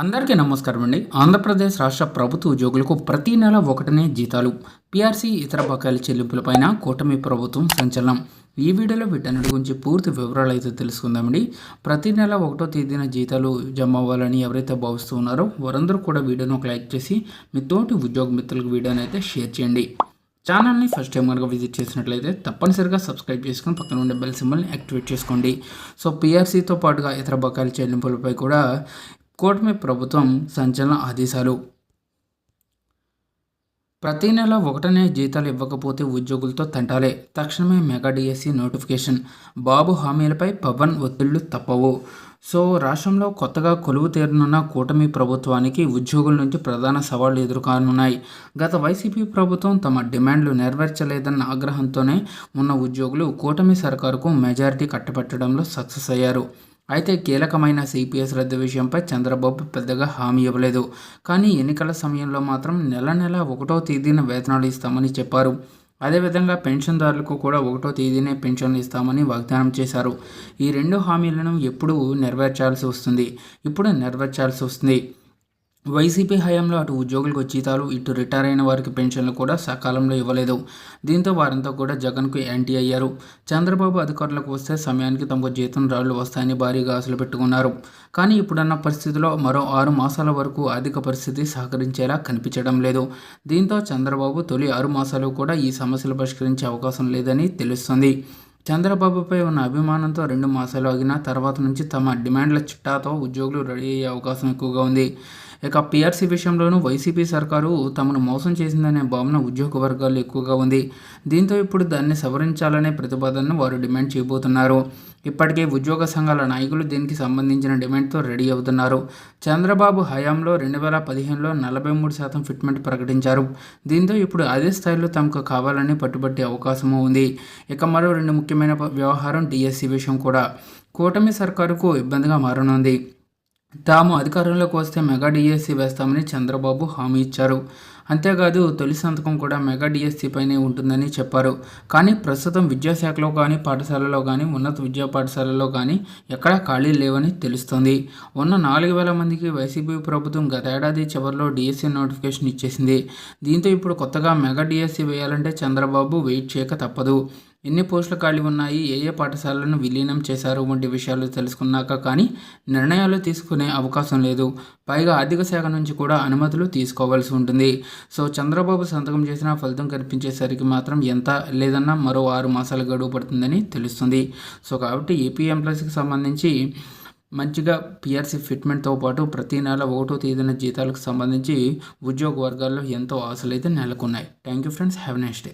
అందరికీ నమస్కారం అండి. ఆంధ్రప్రదేశ్ రాష్ట్ర ప్రభుత్వ ఉద్యోగులకు ప్రతి నెల ఒకటనే జీతాలు. పీఆర్సీ ఇతర బకాయిల చెల్లింపులపైన కూటమి ప్రభుత్వం సంచలనం. ఈ వీడియోలో వీటన్నిటి గురించి పూర్తి వివరాలు అయితే తెలుసుకుందామండి. ప్రతి నెల ఒకటో తేదీన జీతాలు జమ అవ్వాలని ఎవరైతే భావిస్తూ ఉన్నారో వారందరూ కూడా వీడియోను ఒక లైక్ చేసి మీ తోటి ఉద్యోగ మిత్రులకు వీడియోని అయితే షేర్ చేయండి. ఛానల్ని ఫస్ట్ టైం కనుక విజిట్ చేసినట్లయితే తప్పనిసరిగా సబ్స్క్రైబ్ చేసుకుని పక్కన ఉండే బెల్ సింబల్ని యాక్టివేట్ చేసుకోండి. సో పీఆర్సీతో పాటుగా ఇతర బకాయిల చెల్లింపులపై కూడా కూటమి ప్రభుత్వం సంచలన ఆదేశాలు. ప్రతి నెల ఒకటనే జీతాలు ఇవ్వకపోతే ఉద్యోగులతో తంటాలే. తక్షణమే మెగా డిఎస్సి నోటిఫికేషన్. బాబు హామీలపై పవన్ ఒత్తిళ్ళు తప్పవు. సో రాష్ట్రంలో కొత్తగా కొలువు తీరనున్న కూటమి ప్రభుత్వానికి ఉద్యోగుల నుంచి ప్రధాన సవాళ్ళు ఎదుర్కానున్నాయి. గత వైసీపీ ప్రభుత్వం తమ డిమాండ్లు నెరవేర్చలేదన్న ఆగ్రహంతోనే ఉన్న ఉద్యోగులు కూటమి సర్కారుకు మెజారిటీ కట్టబెట్టడంలో సక్సెస్ అయ్యారు. అయితే కీలకమైన సిపిఎస్ రద్దు విషయంపై చంద్రబాబు పెద్దగా హామీ ఇవ్వలేదు. కానీ ఎన్నికల సమయంలో మాత్రం నెల నెల ఒకటో తేదీన వేతనాలు ఇస్తామని చెప్పారు. అదేవిధంగా పెన్షన్దారులకు కూడా ఒకటో తేదీనే పెన్షన్లు ఇస్తామని వాగ్దానం చేశారు. ఈ రెండు హామీలను ఎప్పుడు నెరవేర్చాల్సి వస్తుంది. ఇప్పుడు నెరవేర్చాల్సి వస్తుంది. వైసీపీ హయాంలో అటు ఉద్యోగులకు జీతాలు ఇటు రిటైర్ అయిన వారికి పెన్షన్లు కూడా సకాలంలో ఇవ్వలేదు. దీంతో వారంతా కూడా జగన్కు యాంటీ అయ్యారు. చంద్రబాబు అధికారులకు వస్తే సమయానికి తమకు జీతం రాళ్ళు వస్తాయని భారీగా ఆశలు పెట్టుకున్నారు. కానీ ఇప్పుడున్న పరిస్థితిలో మరో ఆరు మాసాల వరకు ఆర్థిక పరిస్థితి సహకరించేలా కనిపించడం లేదు. దీంతో చంద్రబాబు తొలి ఆరు మాసాలు కూడా ఈ సమస్యలు పరిష్కరించే అవకాశం లేదని తెలుస్తుంది. చంద్రబాబుపై ఉన్న అభిమానంతో రెండు మాసాలు ఆగిన తర్వాత నుంచి తమ డిమాండ్ల చిట్టాతో ఉద్యోగులు రెడీ అయ్యే అవకాశం ఎక్కువగా ఉంది. ఇక పీఆర్సీ విషయంలోనూ వైసీపీ సర్కారు తమను మోసం చేసిందనే భావన ఉద్యోగ వర్గాల్లో ఎక్కువగా ఉంది. దీంతో ఇప్పుడు దాన్ని సవరించాలనే ప్రతిపాదనను వారు డిమాండ్ చేయబోతున్నారు. ఇప్పటికే ఉద్యోగ సంఘాల నాయకులు దీనికి సంబంధించిన డిమాండ్తో రెడీ అవుతున్నారు. చంద్రబాబు హయాంలో రెండు వేల పదిహేనులో నలభై మూడు శాతం ఫిట్మెంట్ ప్రకటించారు. దీంతో ఇప్పుడు అదే స్థాయిలో తమకు కావాలని పట్టుబట్టే అవకాశము ఉంది. ఇక మరో రెండు ముఖ్యమైన వ్యవహారం డిఎస్సి విషయం కూడా. కూటమి సర్కారుకు ఇబ్బందిగా మారనుంది. తాము అధికారంలోకి వస్తే మెగా డిఎస్సి వేస్తామని చంద్రబాబు హామీ ఇచ్చారు. అంతేకాదు తొలి సంతకం కూడా మెగా పైనే ఉంటుందని చెప్పారు. కానీ ప్రస్తుతం విద్యాశాఖలో కానీ పాఠశాలలో కానీ ఉన్నత విద్యా పాఠశాలలో కానీ ఎక్కడా ఖాళీ లేవని తెలుస్తోంది. ఉన్న నాలుగు వేల మందికి వైసీపీ ప్రభుత్వం గత ఏడాది చివరిలో డిఎస్సి నోటిఫికేషన్ ఇచ్చేసింది. దీంతో ఇప్పుడు కొత్తగా మెగా డిఎస్సి వేయాలంటే చంద్రబాబు వెయిట్ చేయక తప్పదు. ఎన్ని పోస్టులు ఖాళీ ఉన్నాయి? ఏ ఏ పాఠశాలను విలీనం చేశారు? వంటి విషయాలు తెలుసుకున్నాక కానీ నిర్ణయాలు తీసుకునే అవకాశం లేదు. పైగా ఆర్థిక శాఖ నుంచి కూడా అనుమతులు తీసుకోవాల్సి ఉంటుంది. సో చంద్రబాబు సంతకం చేసిన ఫలితం కనిపించేసరికి మాత్రం ఎంత లేదన్నా మరో ఆరు మాసాల గడువు పడుతుందని తెలుస్తుంది. సో కాబట్టి ఏపీ ఎంప్లాయీస్కి సంబంధించి మంచిగా పిఆర్సీ ఫిట్మెంట్తో పాటు ప్రతి నెల ఒకటో తేదీన జీతాలకు సంబంధించి ఉద్యోగ వర్గాల్లో ఎంతో ఆశలు అయితే నెలకొన్నాయి. Thank you friends. Have next day.